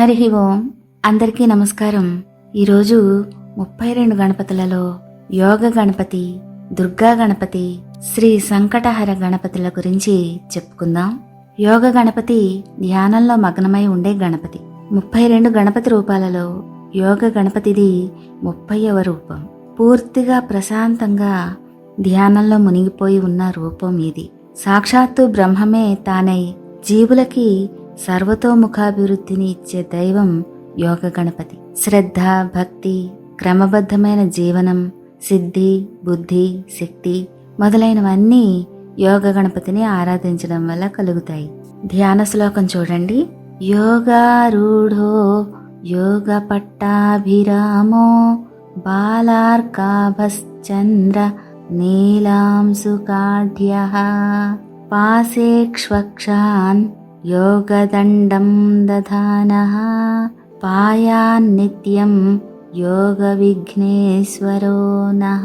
హరి ఓం. అందరికీ నమస్కారం. ఈరోజు ముప్పై రెండు గణపతులలో యోగ గణపతి దుర్గా గణపతి శ్రీ సంకటహర గణపతుల గురించి చెప్పుకుందాం. యోగ గణపతి ధ్యానంలో మగ్నమై ఉండే గణపతి. ముప్పై రెండు గణపతి రూపాలలో యోగ గణపతిది ముప్పైవ రూపం. పూర్తిగా ప్రశాంతంగా ధ్యానంలో మునిగిపోయి ఉన్న రూపం ఇది. సాక్షాత్తు బ్రహ్మమే తానై జీవులకి సర్వతోముఖాభివృద్ధిని ఇచ్చే దైవం యోగ గణపతి. శ్రద్ధ భక్తి క్రమబద్ధమైన జీవనం సిద్ధి బుద్ధి శక్తి మొదలైనవన్నీ యోగ గణపతిని ఆరాధించడం వల్ల కలుగుతాయి. ధ్యాన శ్లోకం చూడండి. యోగారూఢో యోగ పట్టాభిరామో బాలార్కాభశ్చంద్ర నీలాంశుకాఢ్య పాసేక్ష్వక్షాన్ యోగదండం దధానః పాయాన్నిత్యం యోగ విఘ్నేశ్వరో నః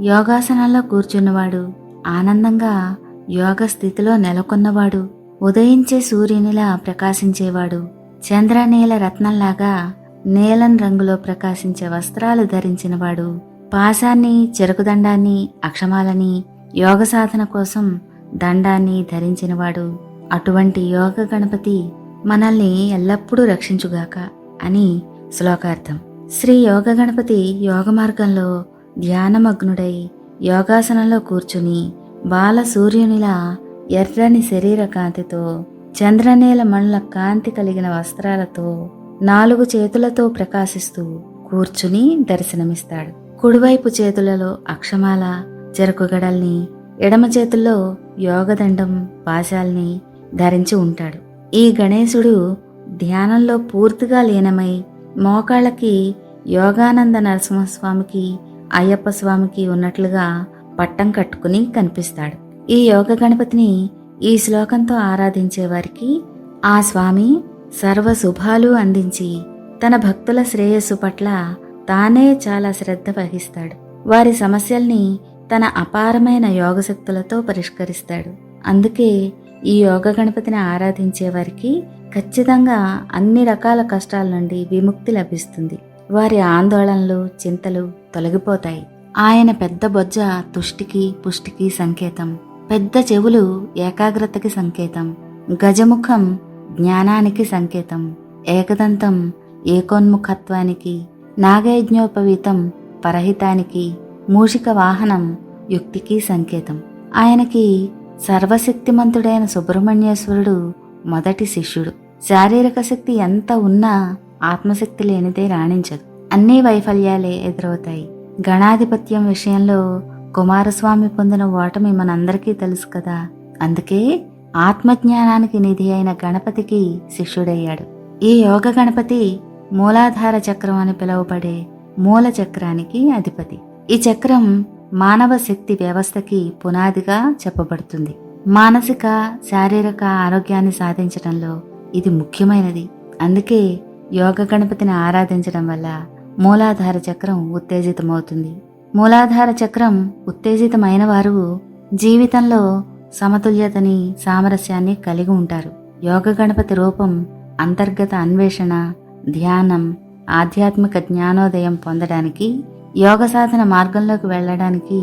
యోగాసనాల్లో కూర్చున్నవాడు ఆనందంగా యోగ స్థితిలో నెలకొన్నవాడు ఉదయించే సూర్యునిలా ప్రకాశించేవాడు చంద్రనీల రత్నంలాగా నీలం రంగులో ప్రకాశించే వస్త్రాలు ధరించినవాడు పాశాన్ని చెరుకుదండాన్ని అక్షమాలని యోగ సాధన కోసం దండాన్ని ధరించినవాడు. అటువంటి యోగ గణపతి మనల్ని ఎల్లప్పుడూ రక్షించుగాక అని శ్లోకార్థం. శ్రీ యోగ గణపతి యోగ మార్గంలో ధ్యానమగ్నుడై యోగాసనంలో కూర్చుని బాల సూర్యునిలా ఎర్రని శరీర కాంతితో చంద్రనేల మణుల కాంతి కలిగిన వస్త్రాలతో నాలుగు చేతులతో ప్రకాశిస్తూ కూర్చుని దర్శనమిస్తాడు. కుడివైపు చేతులలో అక్షమాల చెరకుగడల్ని ఎడమ చేతుల్లో యోగదండం పాశాల్ని ధరించి ఉంటాడు. ఈ గణేశుడు ధ్యానంలో పూర్తిగా లీనమై మోకాళ్ళకి యోగానంద నరసింహస్వామికి అయ్యప్ప స్వామికి ఉన్నట్లుగా పట్టం కట్టుకుని కనిపిస్తాడు. ఈ యోగ గణపతిని ఈ శ్లోకంతో ఆరాధించే వారికి ఆ స్వామి సర్వ శుభాలు అందించి తన భక్తుల శ్రేయస్సు పట్ల తానే చాలా శ్రద్ధ వహిస్తాడు. వారి సమస్యల్ని తన అపారమైన యోగశక్తులతో పరిష్కరిస్తాడు. అందుకే ఈ యోగ గణపతిని ఆరాధించే వారికి ఖచ్చితంగా అన్ని రకాల కష్టాల నుండి విముక్తి లభిస్తుంది. వారి ఆందోళనలు చింతలు తొలగిపోతాయి. ఆయన పెద్ద బొజ్జ తుష్టికి పుష్టికి సంకేతం. పెద్ద చెవులు ఏకాగ్రతకి సంకేతం. గజముఖం జ్ఞానానికి సంకేతం. ఏకదంతం ఏకోన్ముఖత్వానికి నాగయజ్ఞోపవీతం పరహితానికి మూషిక వాహనం యుక్తికి సంకేతం. ఆయనకి సర్వశక్తిమంతుడైన సుబ్రహ్మణ్యేశ్వరుడు మొదటి శిష్యుడు. శారీరక శక్తి ఎంత ఉన్నా ఆత్మశక్తి లేనిదే రాణించదు. అన్ని వైఫల్యాలే ఎదురవుతాయి. గణాధిపత్యం విషయంలో కుమారస్వామి పొందిన ఓటమి మనందరికీ తెలుసు కదా. అందుకే ఆత్మజ్ఞానానికి నిధి అయిన గణపతికి శిష్యుడయ్యాడు. ఈ యోగ గణపతి మూలాధార చక్రం అని పిలువబడే మూల చక్రానికి అధిపతి. ఈ చక్రం మానవ శక్తి వ్యవస్థకి పునాదిగా చెప్పబడుతుంది. మానసిక శారీరక ఆరోగ్యాన్ని సాధించడంలో ఇది ముఖ్యమైనది. అందుకే యోగ గణపతిని ఆరాధించడం వల్ల మూలాధార చక్రం ఉత్తేజితమవుతుంది. మూలాధార చక్రం ఉత్తేజితమైన వారు జీవితంలో సమతుల్యతని సామరస్యాన్ని కలిగి ఉంటారు. యోగ గణపతి రూపం అంతర్గత అన్వేషణ ధ్యానం ఆధ్యాత్మిక జ్ఞానోదయం పొందడానికి యోగ సాధన మార్గంలోకి వెళ్ళడానికి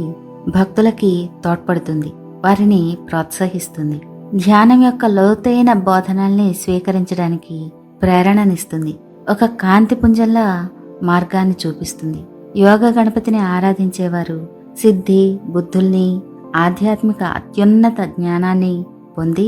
భక్తులకి తోడ్పడుతుంది వారిని ప్రోత్సహిస్తుంది. ధ్యానం యొక్క లోతైన బోధనల్ని స్వీకరించడానికి ప్రేరణనిస్తుంది. ఒక కాంతి పుంజంలా మార్గాన్ని చూపిస్తుంది. యోగ గణపతిని ఆరాధించేవారు సిద్ధి బుద్ధుల్ని ఆధ్యాత్మిక అత్యున్నత జ్ఞానాన్ని పొంది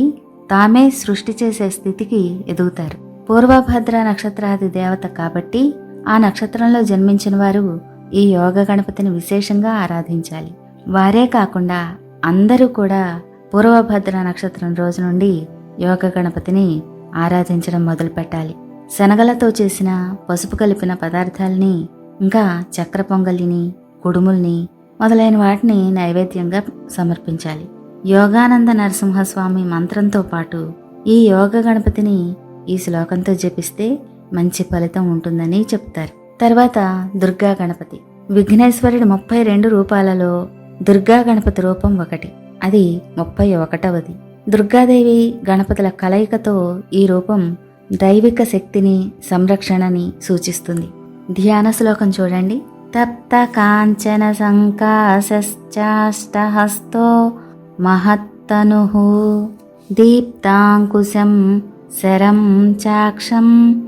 తామే సృష్టి చేసే స్థితికి ఎదుగుతారు. పూర్వభద్ర నక్షత్రాది దేవత కాబట్టి ఆ నక్షత్రంలో జన్మించిన వారు ఈ యోగ గణపతిని విశేషంగా ఆరాధించాలి. వారే కాకుండా అందరూ కూడా పూర్వభద్ర నక్షత్రం రోజు నుండి యోగ గణపతిని ఆరాధించడం మొదలు పెట్టాలి శనగలతో చేసిన పసుపు కలిపిన పదార్థాలని ఇంకా చక్ర పొంగలిని కుడుముల్ని మొదలైన వాటిని నైవేద్యంగా సమర్పించాలి. యోగానంద నరసింహస్వామి మంత్రంతో పాటు ఈ యోగ గణపతిని ఈ శ్లోకంతో జపిస్తే మంచి ఫలితం ఉంటుందని చెప్తారు. తర్వాత దుర్గా గణపతి. విఘ్నేశ్వరుడి ముప్పై రెండు రూపాలలో దుర్గా గణపతి రూపం ఒకటి. అది ముప్పై ఒకటవది. దుర్గాదేవి గణపతుల కలయికతో ఈ రూపం దైవిక శక్తిని సంరక్షణని సూచిస్తుంది. ధ్యాన శ్లోకం చూడండి. తప్త కాంచన సంకాశశ్చాష్టహస్తో మహత్తను దీప్తాంకుశం శరం చాక్షం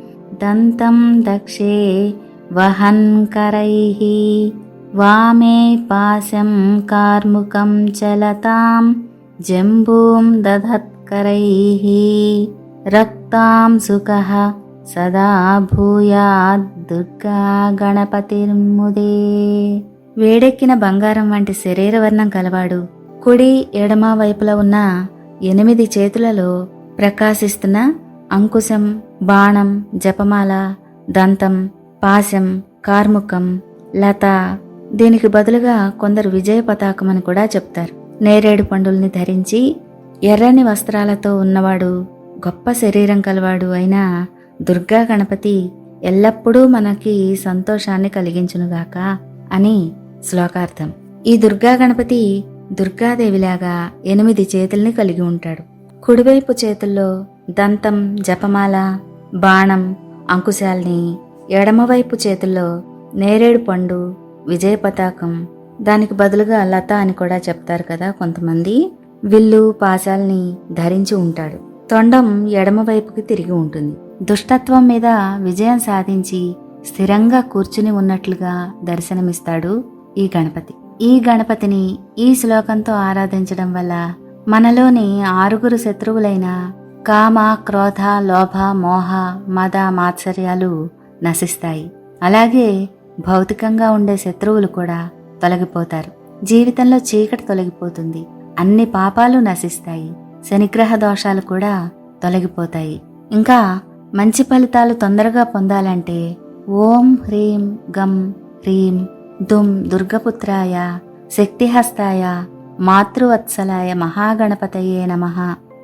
దంతం దక్షే వహన్కరైः వామే పాశం కార్ముకం చలతాం జంబూం దధత్కరైः రక్తాం సుఖः సదా భూయాద్ దుర్గా గణపతిర్ముదే వేడెక్కిన బంగారం వంటి శరీరవర్ణం కలవాడు. కుడి ఎడమ వైపుల ఉన్న ఎనిమిది చేతులలో ప్రకాశిస్తున్న అంకుశం బాణం జపమాల దంతం పాశం కార్ముకం లత దీనికి బదులుగా కొందరు విజయ పతాకం అని కూడా చెప్తారు. నేరేడు పండుల్ని ధరించి ఎర్రని వస్త్రాలతో ఉన్నవాడు గొప్ప శరీరం కలవాడు అయిన దుర్గా గణపతి ఎల్లప్పుడూ మనకి సంతోషాన్ని కలిగించునుగాక అని శ్లోకార్థం. ఈ దుర్గా గణపతి దుర్గాదేవిలాగా ఎనిమిది చేతుల్ని కలిగి ఉంటాడు. కుడివైపు చేతుల్లో దంతం జపమాల బాణం అంకుశాల్ని ఎడమవైపు చేతుల్లో నేరేడు పండు విజయ పతాకం దానికి బదులుగా లత అని కూడా చెప్తారు కదా కొంతమంది. విల్లు పాశాల్ని ధరించి ఉంటాడు. తొండం ఎడమవైపుకి తిరిగి ఉంటుంది. దుష్టత్వం మీద విజయం సాధించి స్థిరంగా కూర్చుని ఉన్నట్లుగా దర్శనమిస్తాడు ఈ గణపతి. ఈ గణపతిని ఈ శ్లోకంతో ఆరాధించడం వల్ల మనలోని ఆరుగురు శత్రువులైన కామ క్రోధ లోభ మోహ మద మాత్సర్యాలు నశిస్తాయి. అలాగే భౌతికంగా ఉండే శత్రువులు కూడా తొలగిపోతారు. జీవితంలో చీకటి తొలగిపోతుంది. అన్ని పాపాలు నశిస్తాయి. శనిగ్రహ దోషాలు కూడా తొలగిపోతాయి. ఇంకా మంచి ఫలితాలు తొందరగా పొందాలంటే ఓం హ్రీం గం హ్రీం దుమ్ దుర్గపుత్రాయ శక్తిహస్తాయ మాతృవత్సలాయ మహాగణపతయే నమః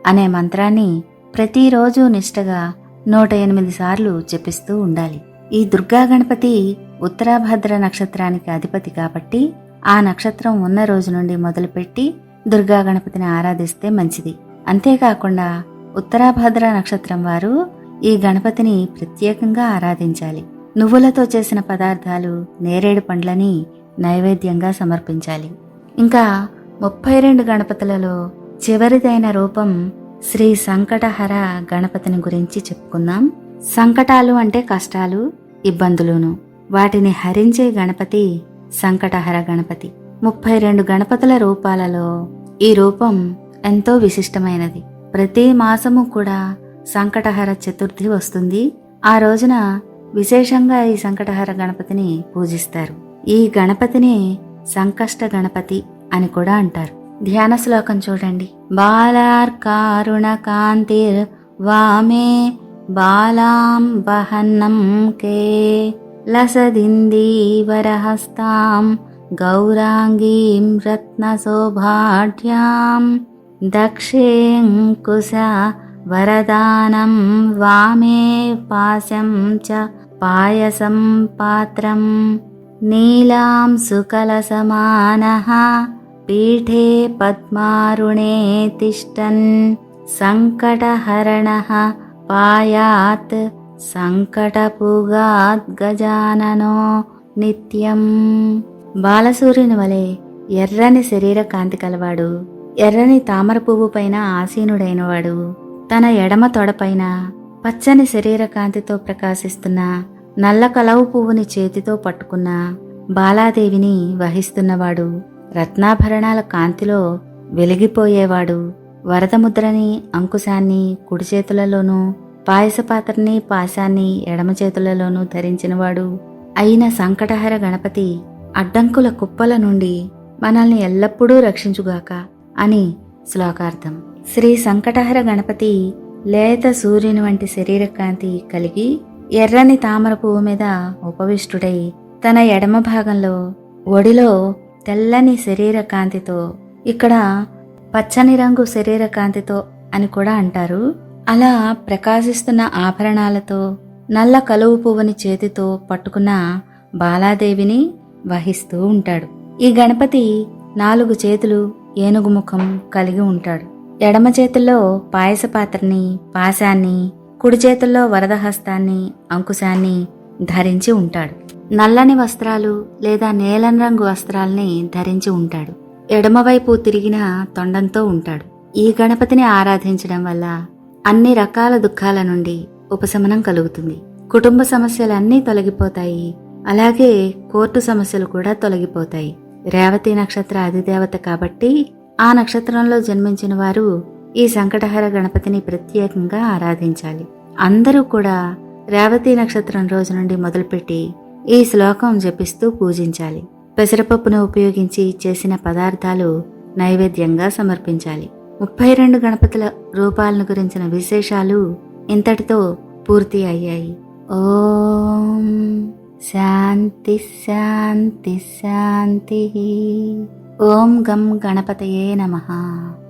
అనే మంత్రాన్ని ప్రతిరోజు నిష్టగా నూట ఎనిమిది సార్లు జపిస్తూ ఉండాలి. ఈ దుర్గా గణపతి ఉత్తరాభద్ర నక్షత్రానికి అధిపతి కాబట్టి ఆ నక్షత్రం ఉన్న రోజు నుండి మొదలుపెట్టి దుర్గా గణపతిని ఆరాధిస్తే మంచిది. అంతేకాకుండా ఉత్తరాభద్ర నక్షత్రం వారు ఈ గణపతిని ప్రత్యేకంగా ఆరాధించాలి. నువ్వులతో చేసిన పదార్థాలు నేరేడు పండ్లని నైవేద్యంగా సమర్పించాలి. ఇంకా ముప్పై రెండు గణపతులలో చివరిదైన రూపం శ్రీ సంకటహర గణపతిని గురించి చెప్పుకుందాం. సంకటాలు అంటే కష్టాలు ఇబ్బందులును. వాటిని హరించే గణపతి సంకటహర గణపతి. ముప్పై రెండు గణపతుల రూపాలలో ఈ రూపం ఎంతో విశిష్టమైనది. ప్రతి మాసము కూడా సంకటహర చతుర్థి వస్తుంది. ఆ రోజున విశేషంగా ఈ సంకటహర గణపతిని పూజిస్తారు. ఈ గణపతిని సంకష్ట గణపతి అని కూడా అంటారు. ధ్యాన శ్లోకం చూడండి. బాలార్కారుణ కాంతిర్ వామే బాలాం వహన్నం కే లసదిందీవరహస్తాం గౌరాంగీం రత్నశోభాఢ్యాం దక్షేంకుశ వరదానం వామే పాశం చ పాయసం పాత్రం. నీలాం సుకలసమానः పీఠే పద్మారుణే తిష్టన్ సంకటహరణ పాయాత్ సంకటపుగాద్ గజాననో నిత్యం బాలసూర్యుని వలె ఎర్రని శరీర కాంతి కలవాడు. ఎర్రని తామర పువ్వు పైన ఆసీనుడైనవాడు. తన ఎడమ తొడపైన పచ్చని శరీర కాంతితో ప్రకాశిస్తున్న నల్ల కలవు పువ్వుని చేతితో పట్టుకున్న బాలాదేవిని వహిస్తున్నవాడు. రత్నాభరణాల కాంతిలో వెలిగిపోయేవాడు. వరదముద్రని అంకుశాన్ని కుడి చేతులలోనూ పాయసపాత్రని పాశాన్ని ఎడమ చేతులలోనూ ధరించినవాడు. అయిన సంకటహర గణపతి అడ్డంకుల కుప్పల నుండి మనల్ని ఎల్లప్పుడూ రక్షించుగాక అని శ్లోకార్థం. శ్రీ సంకటహర గణపతి లేత సూర్యుని వంటి శరీర కాంతి కలిగి ఎర్రని తామర పువ్వు మీద ఉపవిష్టుడై తన ఎడమ భాగంలో ఒడిలో తెల్లని శరీర కాంతితో ఇక్కడ పచ్చని రంగు శరీర కాంతితో అని కూడా అంటారు. అలా ప్రకాశిస్తున్న ఆభరణాలతో నల్ల కలువు పువ్వుని చేతితో పట్టుకున్న బాలాదేవిని వహిస్తూ ఉంటాడు. ఈ గణపతి నాలుగు చేతులు ఏనుగు ముఖం కలిగి ఉంటాడు. ఎడమ చేతుల్లో పాయస పాత్రని పాశాన్ని కుడి చేతుల్లో వరదహస్తాన్ని అంకుశాన్ని ధరించి ఉంటాడు. నల్లని వస్త్రాలు లేదా నీలం రంగు వస్త్రాల్ని ధరించి ఉంటాడు. ఎడమవైపు తిరిగిన తొండంతో ఉంటాడు. ఈ గణపతిని ఆరాధించడం వల్ల అన్ని రకాల దుఃఖాల నుండి ఉపశమనం కలుగుతుంది. కుటుంబ సమస్యలన్నీ తొలగిపోతాయి. అలాగే కోర్టు సమస్యలు కూడా తొలగిపోతాయి. రేవతి నక్షత్ర అధిదేవత కాబట్టి ఆ నక్షత్రంలో జన్మించిన వారు ఈ సంకటహర గణపతిని ప్రత్యేకంగా ఆరాధించాలి. అందరూ కూడా రేవతి నక్షత్రం రోజు నుండి మొదలుపెట్టి ఈ శ్లోకం జపిస్తూ పూజించాలి. పెసరపప్పును ఉపయోగించి చేసిన పదార్థాలు నైవేద్యంగా సమర్పించాలి. ముప్పై రెండు గణపతుల రూపాలను గురించిన విశేషాలు ఇంతటితో పూర్తి అయ్యాయి. ఓం శాంతి శాంతి శాంతి. ఓం గం గణపతయే నమః.